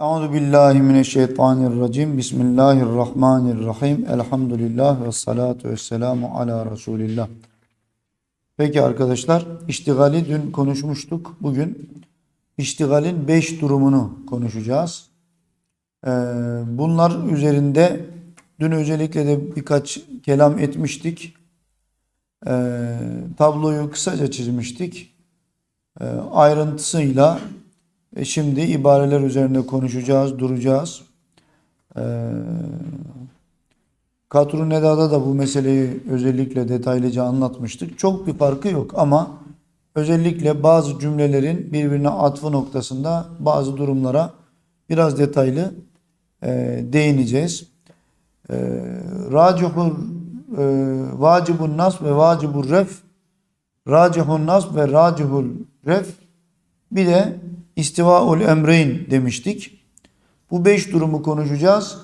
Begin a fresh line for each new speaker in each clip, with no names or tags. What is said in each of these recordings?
Euzu billahi mineşşeytanirracim. Bismillahirrahmanirrahim. Elhamdülillah ve salatu vesselamu ala Resulillah. Peki arkadaşlar, iştigali dün konuşmuştuk. Bugün iştigalin 5 durumunu konuşacağız. Ee, bunlar üzerinde dün özellikle de birkaç kelam etmiştik. Ee, tabloyu kısaca çizmiştik. Ee, ayrıntısıyla e, şimdi ibareler üzerinde konuşacağız, duracağız. Ee, Katru Neda'da da bu meseleyi özellikle detaylıca anlatmıştık. Çok bir farkı yok ama özellikle bazı cümlelerin birbirine atfı noktasında bazı durumlara biraz detaylı e, değineceğiz. E, Racihul e, vacibun nas ve vacibur ref racihun nas ve racihul ref bir de istivaul emreyn demiştik. Bu beş durumu konuşacağız.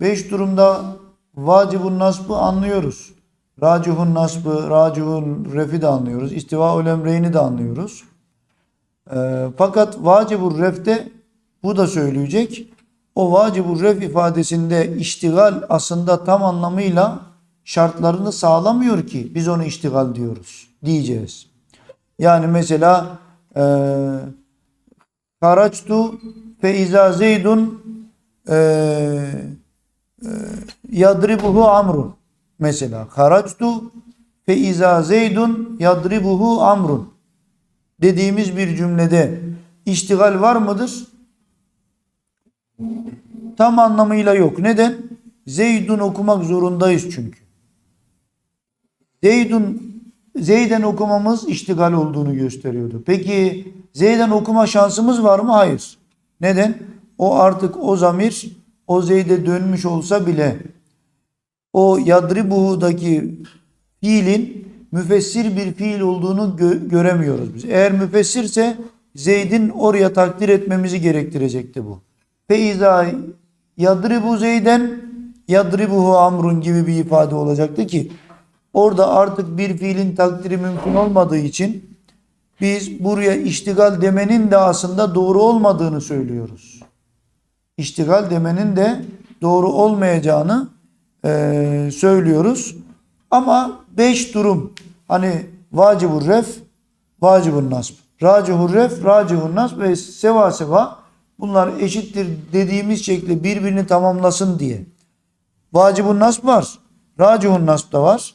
Beş durumda vacibun nasbı anlıyoruz. Racihun nasbı, racihun refi de anlıyoruz. İstivaul emreyni de anlıyoruz. Ee, fakat vacibur refte bu da söyleyecek. O vacibur ref ifadesinde iştigal aslında tam anlamıyla şartlarını sağlamıyor ki biz onu iştigal diyoruz diyeceğiz. Yani mesela eee Karaçtu fe izâ zeydun e, e, yadribuhu amrun. Mesela karaçtu fe izâ zeydun yadribuhu amrun. Dediğimiz bir cümlede iştigal var mıdır? Tam anlamıyla yok. Neden? Zeydun okumak zorundayız çünkü. Zeydun Zeyden okumamız iştigal olduğunu gösteriyordu. Peki Zeyden okuma şansımız var mı? Hayır. Neden? O artık o zamir o Zeyd'e dönmüş olsa bile o yadribuhu'daki fiilin müfessir bir fiil olduğunu gö- göremiyoruz biz. Eğer müfessirse Zeyd'in oraya takdir etmemizi gerektirecekti bu. Feiza yadribu Zeyden yadribuhu amrun gibi bir ifade olacaktı ki Orada artık bir fiilin takdiri mümkün olmadığı için biz buraya iştigal demenin de aslında doğru olmadığını söylüyoruz. İştigal demenin de doğru olmayacağını eee, söylüyoruz. Ama beş durum hani vacibur ref, vacibun nasb, racihur ref, racihun nasb ve seva seva bunlar eşittir dediğimiz şekilde birbirini tamamlasın diye. Vacibun nasb var, racihun nasb da var.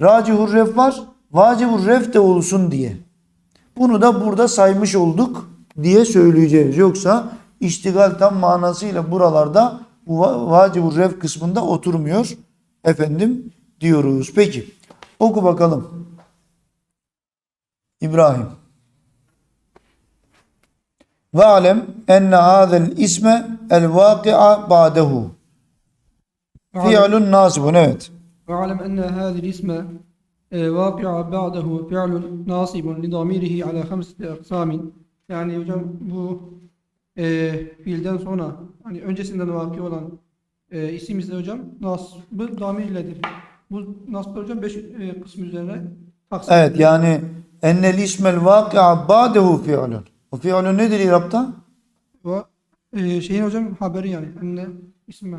Racihur ref var. Vacibur ref de olsun diye. Bunu da burada saymış olduk diye söyleyeceğiz. Yoksa iştigal tam manasıyla buralarda bu va- vacibur ref kısmında oturmuyor. Efendim diyoruz. Peki oku bakalım. İbrahim. Ve alem enne hazel isme el vaki'a ba'dehu. Fi'lun nasibun evet.
واعلم أن هذا الاسم آه، واقع بعده فعل ناصب لضميره على خمسة أقسام yani hocam bu e, fiilden sonra hani öncesinden vakı olan e, isim ise hocam nasbı damirledir. Bu nasbı hocam 5 e, kısmı üzerine taksim
Evet
edilir.
yani ennel ismel vaki'a ba'dehu fi'lun. O fi'lun nedir İrab'ta?
Ve e, şeyin hocam haberi yani. Enne ismi.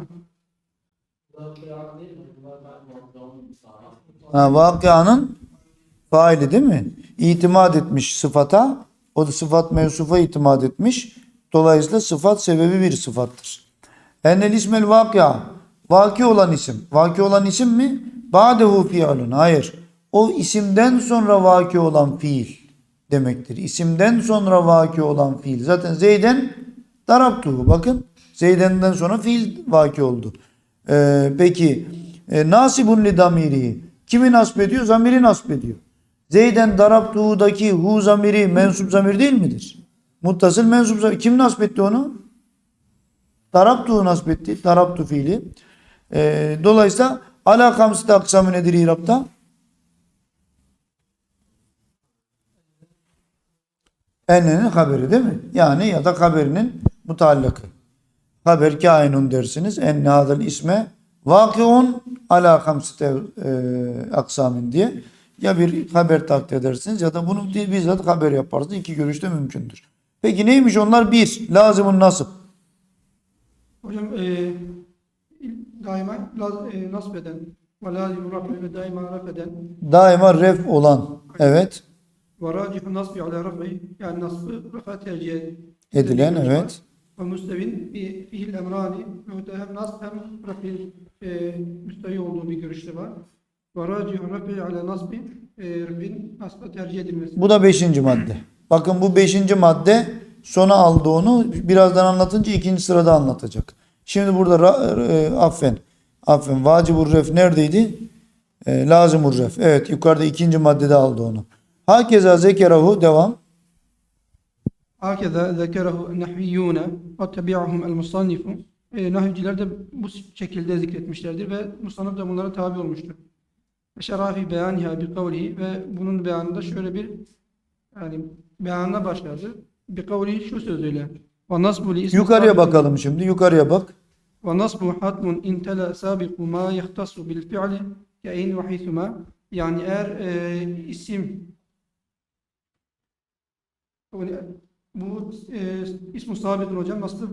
Ha, vakia'nın faili değil mi? İtimat etmiş sıfata. O da sıfat mevsufa itimat etmiş. Dolayısıyla sıfat sebebi bir sıfattır. Ennel ismel vakia. Vaki olan isim. Vaki olan isim mi? Ba'dehu fi'lun. Hayır. O isimden sonra vaki olan fiil demektir. İsimden sonra vaki olan fiil. Zaten Zeyden darabtuhu. Bakın Zeyden'den sonra fiil vaki oldu. Ee, peki e, nasibun li damiri. Kimi nasip ediyor? Zamiri nasip ediyor. Zeyden darabtuhu'daki hu zamiri mensup zamir değil midir? Muttasıl mensup zamir. Kim nasip etti onu? Darabtuhu nasip etti. Darabtu fiili. Ee, dolayısıyla ala kamsıda aksamı nedir İrab'da? Ennenin haberi değil mi? Yani ya da haberinin mutallakı. Haber kainun dersiniz. Enne hadel isme vakiun ala hamsite e, aksamin diye. Ya bir haber takdir edersiniz ya da bunu bizzat haber yaparsınız. İki görüşte mümkündür. Peki neymiş onlar? Bir, lazımın nasip.
Hocam e, daima laz, e, nasip eden ve lazim rafi ve daima raf eden
Daima ref olan. Evet.
ve racihu nasbi ala rafi yani nasbı rafa tercih
Edilen
var.
evet.
Ve müstevin fi fihil emrani ve hem nasb hem rafi e, müstevi olduğu bir görüşte var. Ve racihu rafi ala nasbi e, rafin nasba tercih edilmesi.
Bu da beşinci madde. Bakın bu beşinci madde sona aldı onu. Birazdan anlatınca ikinci sırada anlatacak. Şimdi burada ra- e, affen. Affen. Vacibur ref neredeydi? E, lazımur ref. Evet yukarıda ikinci maddede aldı onu. Hakeza zekerahu devam.
Hakeza zekerehu nahviyyûne ve tebi'ahum el musannifu. E, de bu şekilde zikretmişlerdir ve musannif de bunlara tabi olmuştur. Ve şerafi beyaniha bi kavlihi ve bunun beyanında şöyle bir yani beyanına başladı. Bi kavlihi şu sözüyle. Ve nasbu li
Yukarıya bakalım şimdi. Yukarıya bak.
Ve nasbu hatmun intela sabiqu ma yahtassu bil fi'li ke'in ve haythuma. Yani eğer e, isim bu, e, ismu sabitun hocam nasıl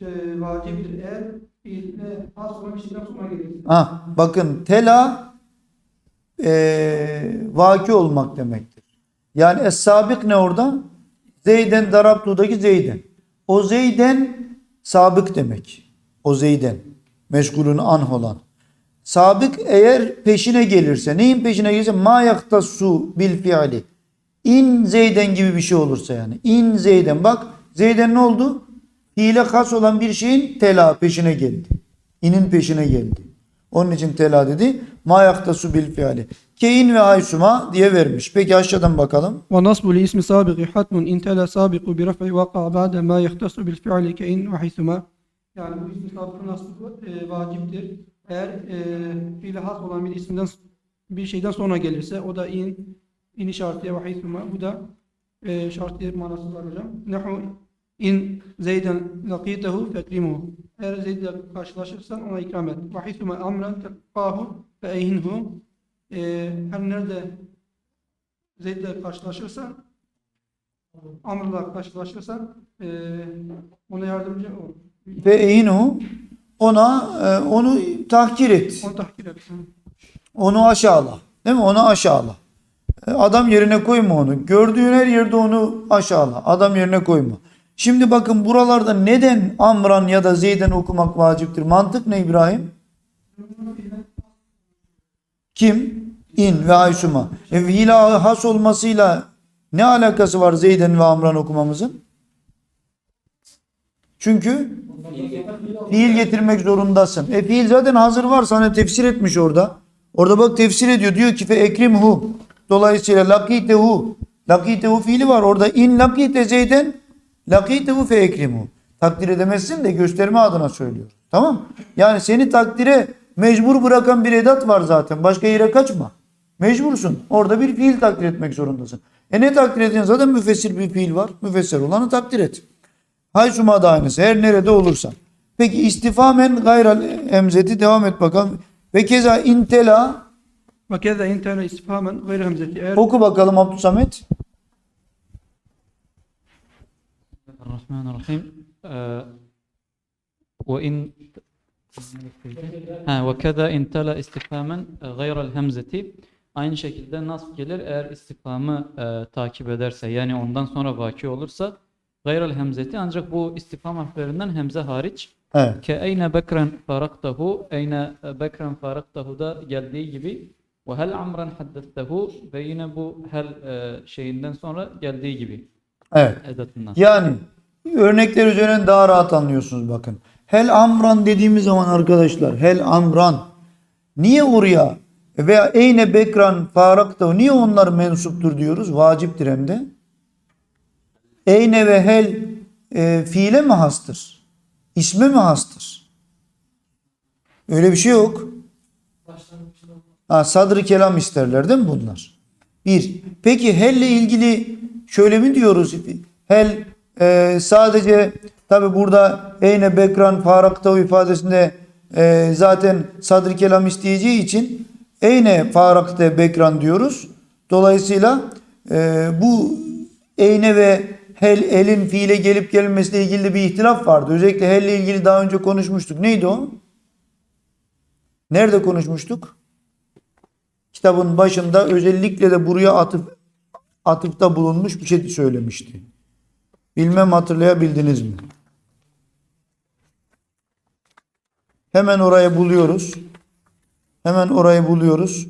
e, vaciptir eğer fiille has olan bir şeyden sonra gelir.
Ah, bakın tela eee vaki olmak demektir. Yani es-sabık ne orada? Zeyden darabtu'daki Zeyden. O Zeyden sabık demek. O Zeyden. Meşgulün anh olan. Sabık eğer peşine gelirse, neyin peşine gelirse ma yaktassu bil fiili. İn Zeyden gibi bir şey olursa yani. İn Zeyden. Bak Zeyden ne oldu? Fiile has olan bir şeyin tela peşine geldi. İnin peşine geldi. Onun için tela dedi. Ma yaktasu bil fiili. Keyin ve haysuma diye vermiş. Peki aşağıdan bakalım.
Ve nasbu li ismi sabiqi hatmun intela sabiqu bi raf'i vaka ba'de ma yahtassu bil fi'li ke'in ve haythuma. Yani bu ismi sabıkın nasbı e, vaciptir. Eğer e, fiili has olan bir isimden bir şeyden sonra gelirse o da in ini şartiye ve haythuma. Bu da e, şartiye manası var hocam. Nehu in Zeyden laqitehu fekrimuhu. Eğer Zeyd'le karşılaşırsan ona ikram et. Ve haythuma amren tekfahu fe eyhinhu. E, her nerede Zeyd'le karşılaşırsan Amr'la karşılaşırsan e, ona yardımcı ol.
Ve eynu ona e, onu tahkir et.
Onu tahkir et.
Onu aşağıla. Değil mi? Onu aşağıla. E, Adam yerine koyma onu. Gördüğün her yerde onu aşağıla. Adam yerine koyma. Şimdi bakın buralarda neden Amran ya da Zeyden okumak vaciptir? Mantık ne İbrahim? Kim? İn ve Aysuma. E, fiila has olmasıyla ne alakası var Zeyden ve Amran okumamızın? Çünkü fiil getirmek zorundasın. E fiil zaten hazır var sana tefsir etmiş orada. Orada bak tefsir ediyor. Diyor ki fe ekrimhu. Dolayısıyla lakitehu. Lakitehu fiili var. Orada in lakite zeyden lakitehu fe ekrimhu. Takdir edemezsin de gösterme adına söylüyor. Tamam? Yani seni takdire mecbur bırakan bir edat var zaten. Başka yere kaçma. Mecbursun. Orada bir fiil takdir etmek zorundasın. E ne takdir ediyorsun? Zaten müfessir bir fiil var. Müfessir olanı takdir et. Haysuma da aynısı. Her nerede olursa. Peki istifamen gayral emzeti devam et bakalım. Ve keza intela
ve keza interne istifhamen gayri hemzeti. Eğer...
Oku bakalım Abdülsamet.
Rahmanirrahim. Ee, ve in Ha, ve keda intela istifhamen gayrel hemzeti. Aynı şekilde nasb gelir eğer istifhamı e, takip ederse yani ondan sonra vaki olursa gayrel hemzeti ancak bu istifham harflerinden hemze hariç
evet.
ke eyne bekren faraktahu eyne bekren faraktahu da geldiği gibi ve hel amran haddestehu ve yine bu hel e, şeyinden sonra geldiği gibi
Evet.
edatından.
Yani örnekler üzerinden daha rahat anlıyorsunuz bakın. Hel amran dediğimiz zaman arkadaşlar hel amran niye oraya veya eyne bekran farakta niye onlar mensuptur diyoruz? Vaciptir hem de. Eyne ve hel e, fiile mi hastır? İsme mi hastır? Öyle bir şey yok. Ha, sadrı kelam isterler değil mi bunlar? Bir. Peki helle ilgili şöyle mi diyoruz? Hel e, sadece tabi burada eyne bekran farakta ifadesinde e, zaten sadrı kelam isteyeceği için eyne farakta bekran diyoruz. Dolayısıyla e, bu eyne ve hel elin fiile gelip gelmesiyle ilgili bir ihtilaf vardı. Özellikle helle ilgili daha önce konuşmuştuk. Neydi o? Nerede konuşmuştuk? Kitabın başında özellikle de buraya atıf atıfta bulunmuş bir şey söylemişti. Bilmem hatırlayabildiniz mi? Hemen orayı buluyoruz. Hemen orayı buluyoruz.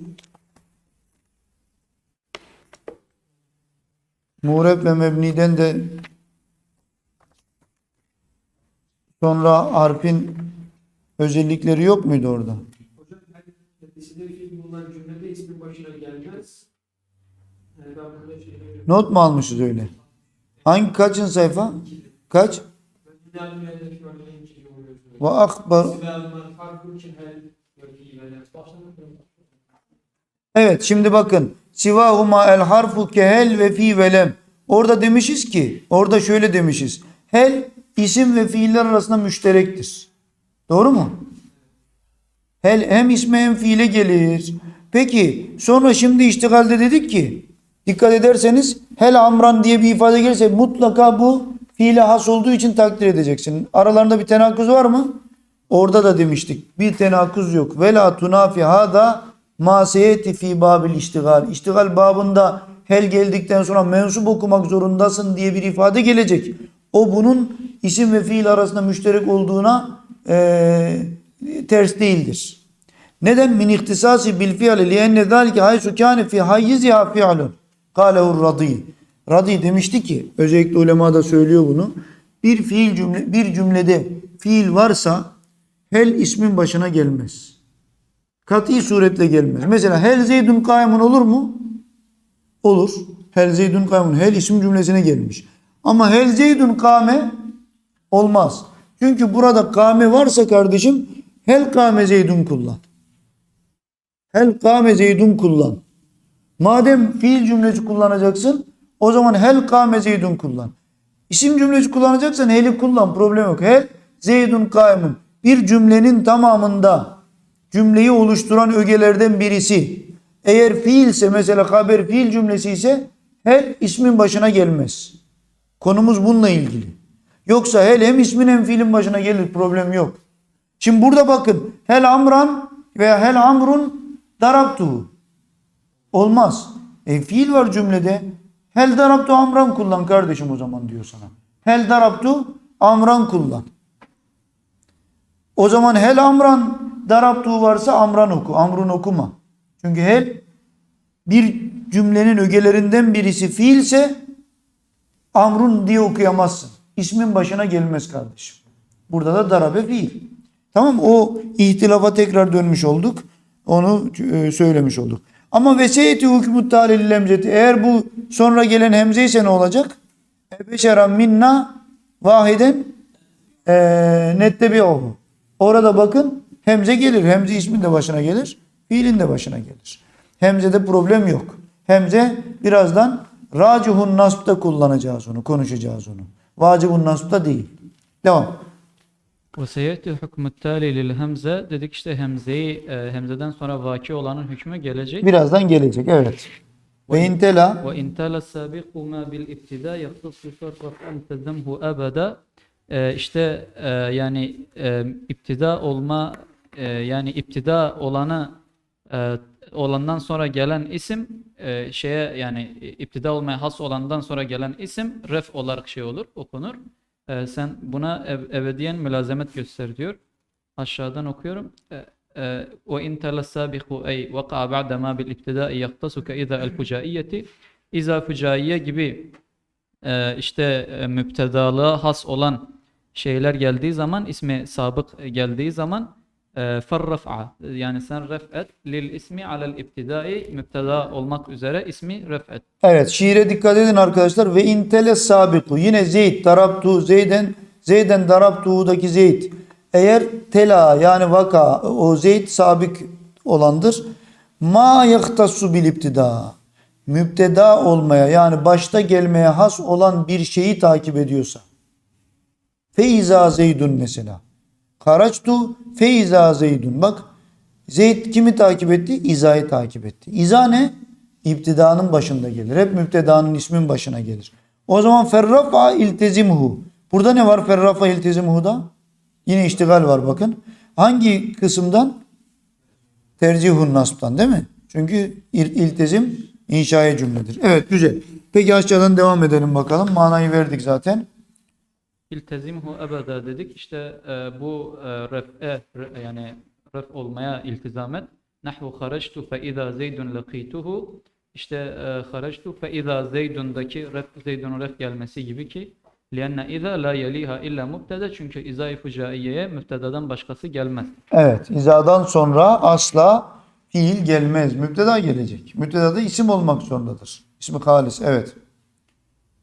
Mureb ve mebniden de sonra harfin özellikleri yok muydu orada?
Hocam bulunan cümlede ismin başına gelmez. Yani ben burada şey
Not mu almışız öyle? Hangi kaçın sayfa? Kaç? Ve akbar. Evet şimdi bakın. Sivahuma el harfu kehel ve fi velem. Orada demişiz ki, orada şöyle demişiz. Hel isim ve fiiller arasında müşterektir. Doğru mu? Hel hem isme hem fiile gelir. Peki sonra şimdi iştigalde dedik ki dikkat ederseniz hel amran diye bir ifade gelirse mutlaka bu fiile has olduğu için takdir edeceksin. Aralarında bir tenakuz var mı? Orada da demiştik. Bir tenakuz yok. Vela tunafi hada masiyeti fi babil iştigal. İştigal babında hel geldikten sonra mensup okumak zorundasın diye bir ifade gelecek. O bunun isim ve fiil arasında müşterek olduğuna eee, ters değildir. Neden? Min ihtisasi bil fi'li lienne zalike haysu kâne fi hayyiziha fi'lun. Kâlehur radî. Radî demişti ki, özellikle ulema da söylüyor bunu. Bir fiil cümle, bir cümlede fiil varsa hel ismin başına gelmez. Kat'i suretle gelmez. Mesela hel zeydun kaimun olur mu? Olur. Hel zeydun kaimun. Hel isim cümlesine gelmiş. Ama hel zeydun kame olmaz. Çünkü burada kame varsa kardeşim hel kame zeydun kullan. Hel kame zeydun kullan. Madem fiil cümlesi kullanacaksın o zaman hel kame zeydun kullan. İsim cümlesi kullanacaksan heli kullan problem yok. Hel zeydun kaimun. Bir cümlenin tamamında cümleyi oluşturan ögelerden birisi. Eğer fiilse mesela haber fiil cümlesi ise hel ismin başına gelmez. Konumuz bununla ilgili. Yoksa hel hem ismin hem fiilin başına gelir problem yok. Şimdi burada bakın hel amran veya hel amrun darabtuhu. Olmaz. E fiil var cümlede. Hel darabtu amran kullan kardeşim o zaman diyor sana. Hel darabtu amran kullan. O zaman hel amran darabtu varsa amran oku. Amrun okuma. Çünkü hel bir cümlenin ögelerinden birisi fiilse amrun diye okuyamazsın. İsmin başına gelmez kardeşim. Burada da darabe fiil. Tamam o ihtilafa tekrar dönmüş olduk. Onu e, söylemiş olduk. Ama veseyeti hükmü talil lemzeti eğer bu sonra gelen hemze ise ne olacak? Ebeşeran minna vahiden e, nettebi'uhu. Orada bakın hemze gelir. Hemze ismin de başına gelir. Fiilin de başına gelir. Hemzede problem yok. Hemze birazdan racihun nasb'ta kullanacağız onu. Konuşacağız onu. Vacibun nasb'ta değil. Devam.
Ve seyeti hükmü tali lil hemze dedik işte hemzeyi e, hemzeden sonra vaki olanın hükmü gelecek.
Birazdan gelecek. Evet. Ve intela
Ve intala sabiqu ma bil ibtida yahtassu farqan tazamhu abada. E, işte e, yani e, iptida olma e, yani iptida olanı e, olandan sonra gelen isim e, şeye yani iptida olmaya has olandan sonra gelen isim ref olarak şey olur okunur. E, sen buna ev, ebediyen mülazemet göster diyor. Aşağıdan okuyorum. E, e, vaka ba'da ma bil ibtidai yahtasuka iza el fucaiyeti iza fucaiye gibi e, işte e, müptedalığa has olan şeyler geldiği zaman ismi sabık geldiği zaman e, farraf'a yani sen ref et lil ismi alel olmak üzere ismi ref et.
Evet şiire dikkat edin arkadaşlar. Ve intele sabiku. Yine Zeyd darabtu Zeyden Zeyden darabtu'daki Zeyd. Eğer tela yani vaka o Zeyd sabik olandır. Ma yahtassu bil ibtida. Müpteda olmaya yani başta gelmeye has olan bir şeyi takip ediyorsa. Feiza Zeydun mesela. Karaçtu feiza Zeydun. Bak Zeyd kimi takip etti? İza'yı takip etti. İza ne? İptidanın başında gelir. Hep müptedanın ismin başına gelir. O zaman ferrafa iltezimhu. Burada ne var ferrafa iltezimhu'da? Yine iştigal var bakın. Hangi kısımdan? Tercihun nasbtan değil mi? Çünkü il- iltezim inşaya cümledir. Evet güzel. Peki aşağıdan devam edelim bakalım. Manayı verdik zaten.
İltezimhu ebeda dedik. İşte e, bu e, ref'e re- yani ref olmaya iltizam et. Nahvu harajtu fe iza zeydun lakituhu. İşte e, fe iza zeydundaki ref zeydun ref gelmesi gibi ki lianne iza la yeliha illa mübteda çünkü izai fucaiyeye mübtedadan başkası gelmez.
Evet. izadan sonra asla fiil gelmez. Müpteda gelecek. Müpteda da isim olmak zorundadır. İsmi halis. Evet.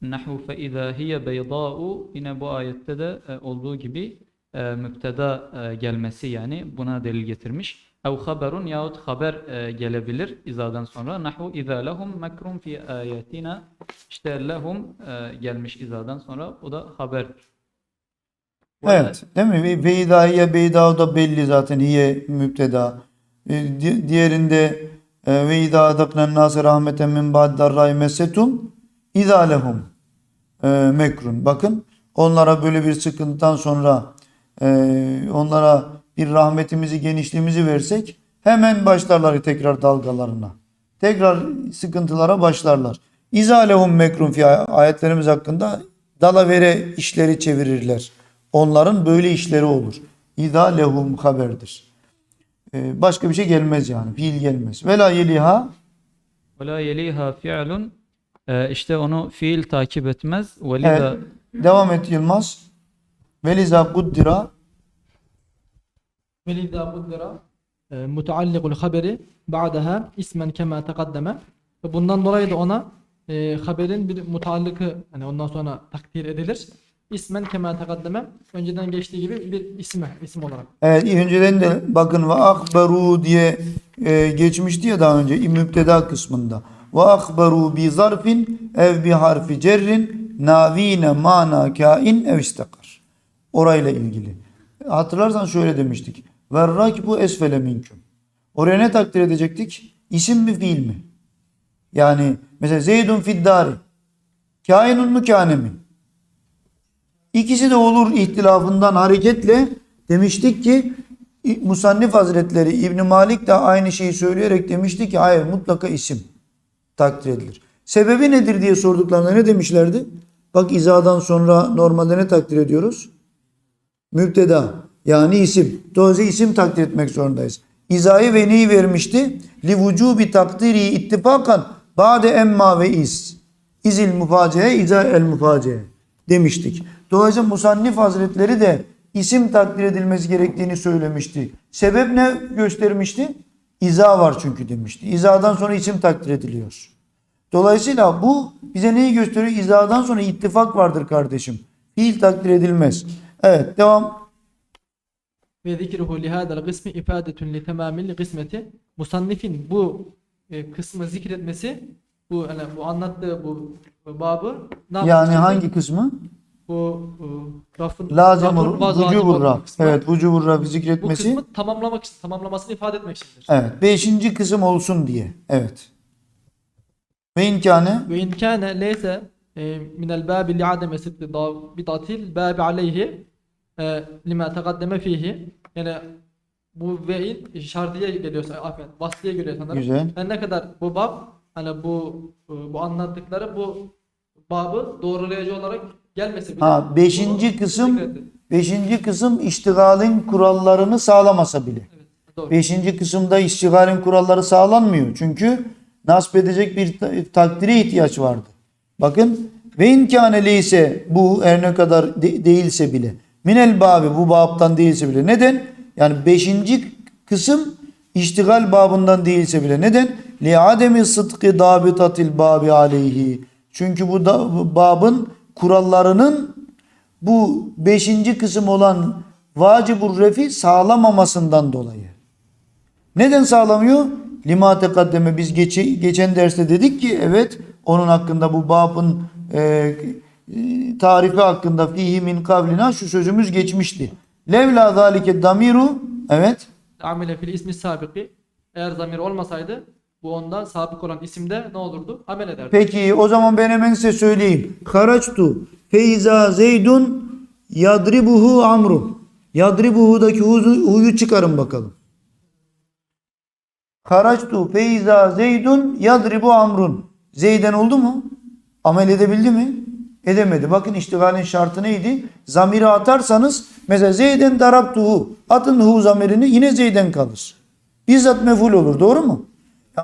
Nahvu fe iza hiye beydâ'u yine bu ayette de e, olduğu gibi e, müpteda e, gelmesi yani buna delil getirmiş. Ev haberun yahut haber e, gelebilir izadan sonra. Nahvu iza lehum mekrun fi ayatina işte lehum e, gelmiş izadan sonra o da haberdir. Bu
Evet. Değil mi? Ve idahiye beyda da belli zaten. Hiye müpteda. E, di- Diğerinde e, ve idâ adaknen nâse rahmeten min ba'd darrâi messetum idâ lehum e, mekrun. Bakın onlara böyle bir sıkıntıdan sonra e, onlara bir rahmetimizi genişliğimizi versek hemen başlarlar tekrar dalgalarına. Tekrar sıkıntılara başlarlar. İzâ lehum mekrun fi ayetlerimiz hakkında dalavere işleri çevirirler. Onların böyle işleri olur. İzâ lehum haberdir. E, başka bir şey gelmez yani. Fiil gelmez. Vela yeliha
Ve la yeliha fi'lun ee, işte onu fiil takip etmez. Veliza...
Evet. Devam et Yılmaz. Veliza guddira.
Veliza guddira. Ee, Muteallikul haberi ba'daha ismen kema tekaddeme. Bundan dolayı da ona e, haberin bir mutallıkı hani ondan sonra takdir edilir. İsmen kema tekaddeme önceden geçtiği gibi bir isme isim olarak.
Evet önceden de bakın ve akberu diye e, geçmişti ya daha önce müpteda kısmında. Ve akberu bi zarfin ev bi harfi cerrin navine mana kain ev istakar. Orayla ilgili. Hatırlarsan şöyle demiştik. Ve rakbu esfele minküm. Oraya ne takdir edecektik? İsim mi fiil mi? Yani mesela Zeydun fiddari. Kainun mu kâne mi? İkisi de olur ihtilafından hareketle demiştik ki Musannif Hazretleri İbn Malik de aynı şeyi söyleyerek demişti ki hayır mutlaka isim takdir edilir. Sebebi nedir diye sorduklarında ne demişlerdi? Bak izadan sonra normalde ne takdir ediyoruz? Müpteda yani isim. Dolayısıyla isim takdir etmek zorundayız. İzayı ve neyi vermişti? Li vücubi takdiri ittifakan ba'de emma ve iz. İzil mufaciye, iza el mufaciye demiştik. Dolayısıyla Musannif Hazretleri de isim takdir edilmesi gerektiğini söylemişti. Sebep ne göstermişti? İza var çünkü demişti. İzadan sonra isim takdir ediliyor. Dolayısıyla bu bize neyi gösteriyor? İzadan sonra ittifak vardır kardeşim. Fiil takdir edilmez. Evet devam.
Ve zikruhu lihâdel kısmi ifadetun li temamil kısmeti. Musannifin bu e, kısmı zikretmesi bu hani bu anlattığı bu babı ne
Yani hangi kısmı?
bu e, rafın
Lazım olur. Vücubur raf. Evet vücubur rafı
Bu
zikretmesi.
kısmı tamamlamak için, tamamlamasını ifade etmek içindir.
Evet. Beşinci kısım olsun diye. Evet. Ve imkanı
Ve in kâne leyse e, minel bâbi li ademe sıddı bitatil bâbi aleyhi e, lima tekaddeme fihi yani bu ve in şardiye geliyorsa afen vasliye geliyor sanırım.
Güzel.
Yani ne kadar bu bab hani bu e, bu anlattıkları bu babı doğrulayıcı olarak gelmesi bile
ha beşinci
bunu
kısım beşinci kısım iştigalin kurallarını sağlamasa bile.
Evet, doğru.
Beşinci kısımda iştigalin kuralları sağlanmıyor. Çünkü nasip edecek bir ta- takdire ihtiyaç vardı. Bakın ve imkanı ise bu her ne kadar de- değilse bile minel babi bu babdan değilse bile neden? Yani beşinci kısım iştigal babından değilse bile neden? Li ademi sıdkı dabitatil babi aleyhi. Çünkü bu da, bu babın kurallarının bu beşinci kısım olan vacibur refi sağlamamasından dolayı. Neden sağlamıyor? Lima tekaddeme biz geçi, geçen derste dedik ki evet onun hakkında bu babın e, tarifi hakkında fihi min kavlina şu sözümüz geçmişti. Levla zalike damiru evet
amile fil ismi sabiki eğer zamir olmasaydı Bu onda sabık olan isimde ne olurdu? Amel ederdi.
Peki o zaman ben hemen size söyleyeyim. Karaçtu feyza zeydun yadribuhu amrun. Yadribuhu'daki huyu çıkarın bakalım. Karaçtu feyza zeydun yadribu amrun. Zeyden oldu mu? Amel edebildi mi? Edemedi. Bakın iştigalin şartı neydi? Zamiri atarsanız mesela zeyden darabtuhu. Atın hu zamirini yine zeyden kalır. Bizzat meful olur. Doğru mu?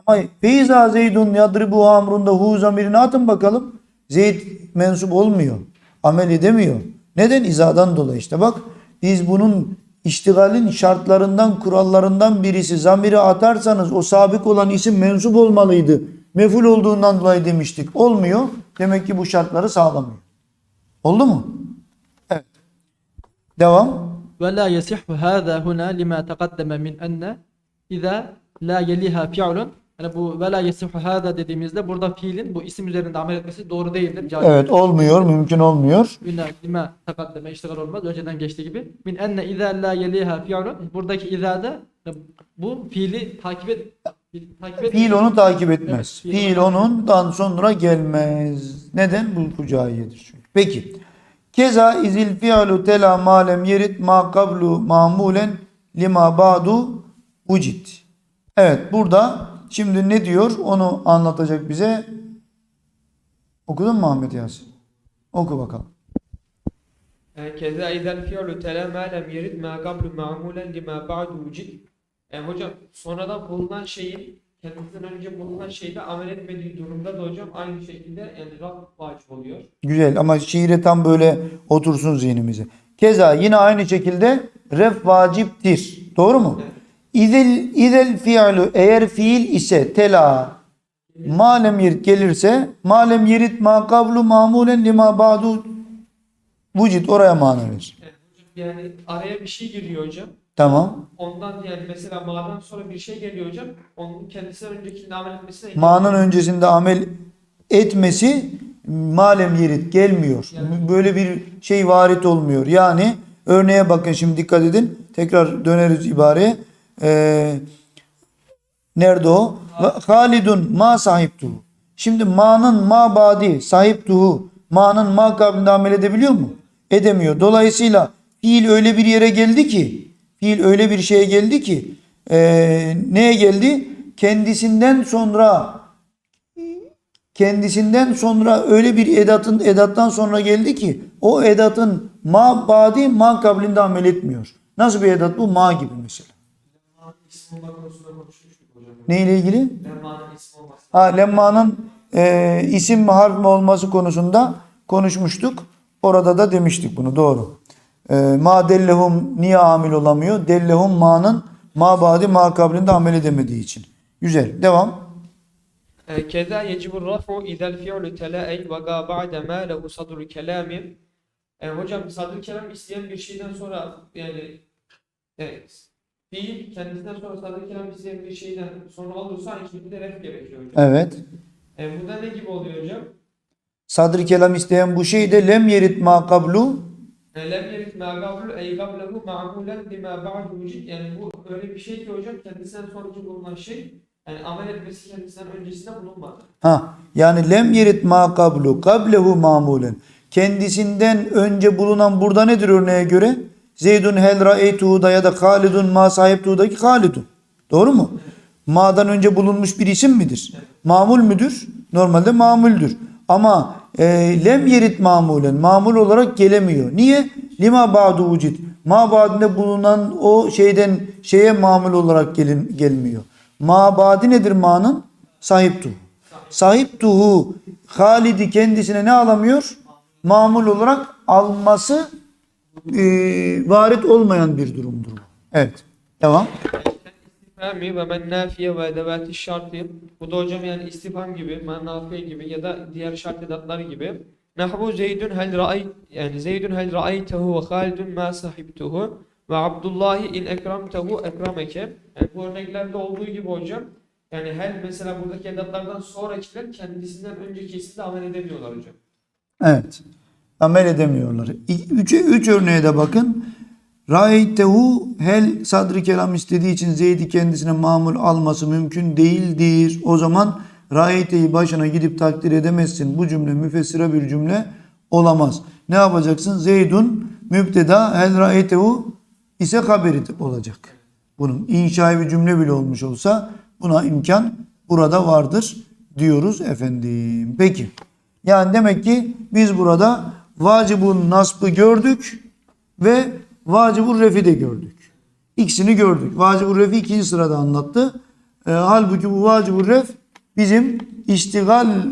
Ama feyza zeydun yadribu amrunda hu zamirini atın bakalım. Zeyd mensup olmuyor. Amel edemiyor. Neden? İzadan dolayı işte. Bak biz bunun İştigalin şartlarından, kurallarından birisi zamiri atarsanız o sabık olan isim mensup olmalıydı. Meful olduğundan dolayı demiştik. Olmuyor. Demek ki bu şartları sağlamıyor. Oldu mu? Evet. Devam.
Ve la yasihhu hâzâ huna limâ min enne la yeliha fi'lun yani bu vela yesihu hâzâ dediğimizde burada fiilin bu isim üzerinde amel etmesi doğru değildir. Caiz
Evet olmuyor. Mümkün olmuyor.
Üna lima takaddeme iştigal olmaz. Önceden geçtiği gibi. Min enne izâ la yeliha fi'lun. Buradaki izâda bu fiili takip et takip et.
Fiil onu takip etmez.
Evet, fiil
fiil onundan sonra gelmez. Neden? Bu fucaiyedir çünkü. Peki. Keza izil fi'lu tela malem yerit ma kablu mamulen lima ba'du ucid. Evet burada Şimdi ne diyor onu anlatacak bize. Okudun mu Ahmet Yasin? Oku bakalım.
Keza izel fi'lu tela ma lem yerid ma qablu ma'mulen lima ba'du vücid. E, hocam sonradan bulunan şeyin kendisinden önce bulunan şeyde amel etmediği durumda da hocam aynı şekilde yani Rab oluyor.
Güzel ama şiire tam böyle otursun zihnimize. Keza yine aynı şekilde ref vaciptir. Doğru mu? Evet. İzel, izel fiilu eğer fiil ise tela malem yerit gelirse malem yerit ma kablu mamulen lima ba'du vücid oraya mana verir.
Yani, yani araya bir şey giriyor hocam.
Tamam.
Ondan yani mesela ma'dan sonra bir şey geliyor hocam. Onun kendisinden öncekinde amel etmesine
Ma'nın öncesinde amel etmesi malem yerit gelmiyor. Böyle bir şey varit olmuyor. Yani örneğe bakın şimdi dikkat edin. Tekrar döneriz ibareye. Ee, nerede o? Halidun ma sahiptuhu. Şimdi ma'nın ma badi sahiptuhu ma'nın ma kablinde amel edebiliyor mu? Edemiyor. Dolayısıyla fiil öyle bir yere geldi ki fiil öyle bir şeye geldi ki ee, neye geldi? Kendisinden sonra kendisinden sonra öyle bir edatın edattan sonra geldi ki o edatın ma badi ma kablinde amel etmiyor. Nasıl bir edat bu? Ma gibi mesela
isim. Ne
ile ilgili?
Lemma'nın isim
e, isim mi harf mi olması konusunda konuşmuştuk. Orada da demiştik bunu doğru. E, ma dellehum niye amil olamıyor? Dellehum ma'nın ma badi ma kablinde amel edemediği için. Güzel. Devam.
E, keza yecibur rafu idel fi'lu tela'ey ve ga ba'de ma lehu sadru kelami. E, hocam sadru kelam isteyen bir şeyden sonra yani evet, fiil kendisinden sonra sadr kelam isteyen bir şeyden sonra olursa aynı şekilde ref gerekiyor hocam.
Evet.
E, burada ne gibi oluyor hocam?
Sadr kelam isteyen bu şey de lem yerit ma kablu
E, Lem yerit ma gavlu ey gavlehu ma'mulen lima ba'du vücid. Yani bu öyle bir şey ki hocam kendisinden sonraki bulunan şey yani amel etmesi kendisinden öncesinde bulunmadı.
Ha yani lem yerit ma kablu kablehu mamulen. Kendisinden önce bulunan burada nedir örneğe göre? Zeydun hel ra'eytuhu'da ya da Halidun ma sahiptuhu'daki Halidun. Doğru mu? Ma'dan önce bulunmuş bir isim midir? Mamul müdür? Normalde mamuldür. Ama e, lem yerit mamulen. Mamul olarak gelemiyor. Niye? Lima ba'du vücid. Ma ba'dinde bulunan o şeyden şeye mamul olarak gelin, gelmiyor. Ma ba'di nedir ma'nın? Sahiptuhu. Sahiptuhu Halid'i kendisine ne alamıyor? Mamul olarak alması e, varit olmayan bir durumdur. Evet. Devam.
İstifhami ve men nafiye ve edevati şartı. Bu da hocam yani istifham gibi, men nafiye gibi ya da diğer şart edatları gibi. Nahvu Zeydun hel ra'ay yani Zeydun hel ra'aytehu ve Halidun ma sahibtuhu ve Abdullahi in ekramtehu ekrameke. Yani bu örneklerde olduğu gibi hocam yani hel mesela buradaki edatlardan sonrakiler kendisinden öncekisinde amel edemiyorlar hocam.
Evet. Amel edemiyorlar. Üç, üç örneğe de bakın. Ra'eytehu hel sadri kelam istediği için Zeyd'i kendisine mamul alması mümkün değildir. O zaman ra'eyteyi başına gidip takdir edemezsin. Bu cümle müfessire bir cümle olamaz. Ne yapacaksın? Zeydun mübteda hel ra'eytehu ise haberi olacak. Bunun inşai bir cümle bile olmuş olsa buna imkan burada vardır diyoruz efendim. Peki. Yani demek ki biz burada vacibun nasbı gördük ve vacibur refi de gördük. İkisini gördük. Vacibur refi ikinci sırada anlattı. E, halbuki bu vacibur ref bizim iştigal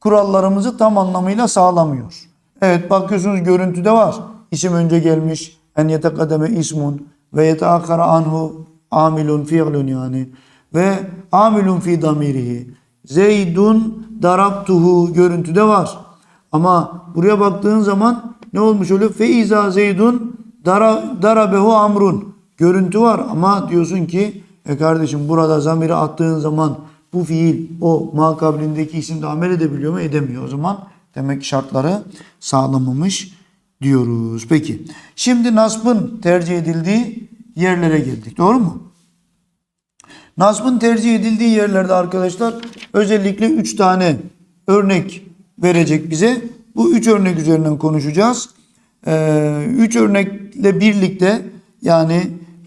kurallarımızı tam anlamıyla sağlamıyor. Evet bakıyorsunuz görüntüde var. İsim önce gelmiş. En yetekademe ismun ve yeteakkara anhu amilun fi'lun yani. Ve amilun fi damirihi. Zeydun darabtuhu görüntüde var. Ama buraya baktığın zaman ne olmuş oluyor? Feiza zeydun dara, darabehu amrun. Görüntü var ama diyorsun ki e kardeşim burada zamiri attığın zaman bu fiil o makablindeki isimde amel edebiliyor mu? Edemiyor. O zaman demek şartları sağlamamış diyoruz. Peki. Şimdi nasbın tercih edildiği yerlere geldik. Doğru mu? Nasbın tercih edildiği yerlerde arkadaşlar özellikle 3 tane örnek verecek bize. Bu 3 örnek üzerinden konuşacağız. 3 örnekle birlikte yani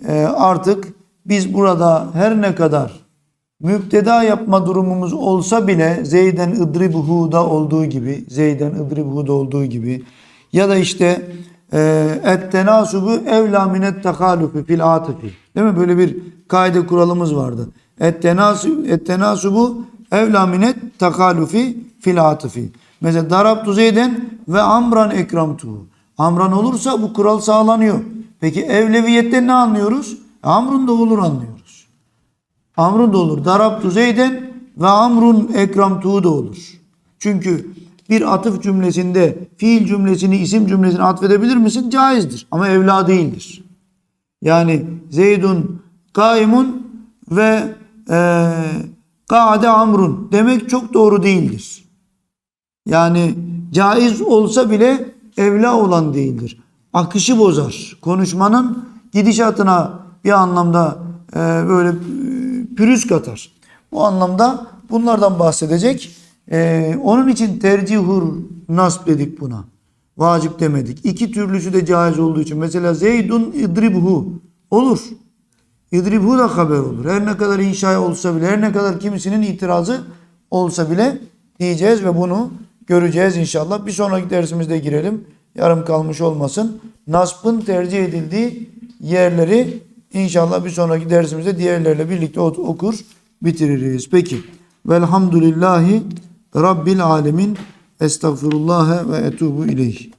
e, artık biz burada her ne kadar müpteda yapma durumumuz olsa bile Zeyden idribuhu'da olduğu gibi Zeyden idribuhu'da olduğu gibi ya da işte e, et tenasubu evla minet tekalufi fil atifi. Değil mi? Böyle bir kaide kuralımız vardı. Et tenasubu, et tenasubu evla minet tekalufi fil atifi. Mesela darabtu Zeyden ve amran ekramtuhu. Amran olursa bu kural sağlanıyor. Peki evleviyetten ne anlıyoruz? Amrun da olur anlıyoruz. Amrun da olur. Darabtu Zeyden ve amrun ekramtuhu da olur. Çünkü bir atıf cümlesinde fiil cümlesini isim cümlesine atfedebilir misin? Caizdir. Ama evla değildir. Yani Zeydun kaimun ve e, kaade amrun demek çok doğru değildir. Yani caiz olsa bile evla olan değildir. Akışı bozar. Konuşmanın gidişatına bir anlamda e, böyle e, pürüz katar. Bu anlamda bunlardan bahsedecek. E, onun için tercihur nasb dedik buna. Vacip demedik. İki türlüsü de caiz olduğu için. Mesela Zeydun idribhu olur. İdribhu da haber olur. Her ne kadar inşa olsa bile, her ne kadar kimisinin itirazı olsa bile diyeceğiz ve bunu göreceğiz inşallah. Bir sonraki dersimizde girelim. Yarım kalmış olmasın. Nasbın tercih edildiği yerleri inşallah bir sonraki dersimizde diğerlerle birlikte okur bitiririz. Peki. Velhamdülillahi Rabbil alemin. Estağfirullah ve etubu ileyh.